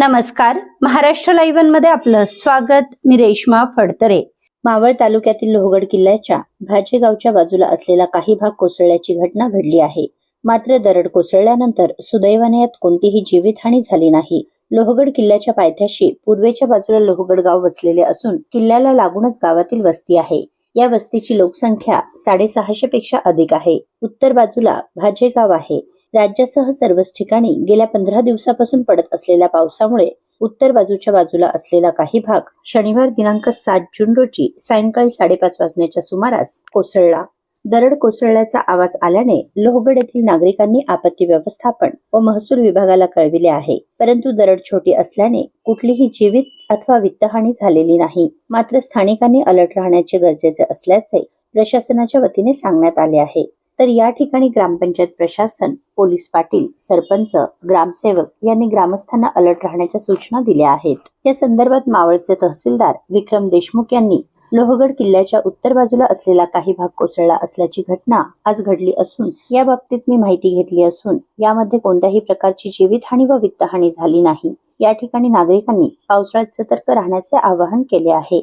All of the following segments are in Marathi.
नमस्कार. महाराष्ट्र लाईव्हमध्ये आपलं स्वागत. मी रेश्मा फडतरे. मावळ तालुक्यातील लोहगड किल्ल्याच्या भाजेगावच्या बाजूला असलेला काही भाग कोसळल्याची घटना घडली आहे. मात्र दरड कोसळल्यानंतर सुदैवाने यात कोणतीही जीवितहानी झाली नाही. लोहगड किल्ल्याच्या पायथ्याशी पूर्वेच्या बाजूला लोहगड गाव वसलेले असून किल्ल्याला लागूनच गावातील वस्ती आहे. या वस्तीची लोकसंख्या साडेसहाशे पेक्षा अधिक आहे. उत्तर बाजूला भाजेगाव आहे. राज्यासह सर्वच ठिकाणी गेल्या पंधरा दिवसापासून पडत असलेल्या पावसामुळे उत्तर बाजूच्या बाजूला असलेला काही भाग शनिवार दिनांक सात जून रोजी सायंकाळी साडेपाच वाजण्याच्या सुमारास कोसळला. दरड कोसळल्याचा आवाज आल्याने लोहगड येथील नागरिकांनी आपत्ती व्यवस्थापन व महसूल विभागाला कळविले आहे. परंतु दरड छोटी असल्याने कुठलीही जीवित अथवा वित्तहानी झालेली नाही. मात्र स्थानिकांनी अलर्ट राहण्याचे गरजेचे असल्याचे प्रशासनाच्या वतीने सांगण्यात आले आहे. तर या ठिकाणी ग्रामपंचायत प्रशासन पोलीस पाटील सरपंच ग्रामसेवक यांनी ग्रामस्थांना अलर्ट राहण्याच्या सूचना दिल्या आहेत. या संदर्भात मावळचे तहसीलदार विक्रम देशमुख यांनी लोहगड किल्ल्याच्या उत्तर बाजूला असलेला काही भाग कोसळला असल्याची घटना आज घडली असून या बाबतीत मी माहिती घेतली असून यामध्ये कोणत्याही प्रकारची जीवितहानी व वित्तहानी झाली नाही. या ठिकाणी नागरिकांनी पावसाळ्यात सतर्क राहण्याचे आवाहन केले आहे.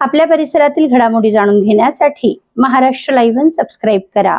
आपल्या परिसरातील घडामोडी जाणून घेण्यासाठी महाराष्ट्र लाईव्ह सबस्क्राईब करा.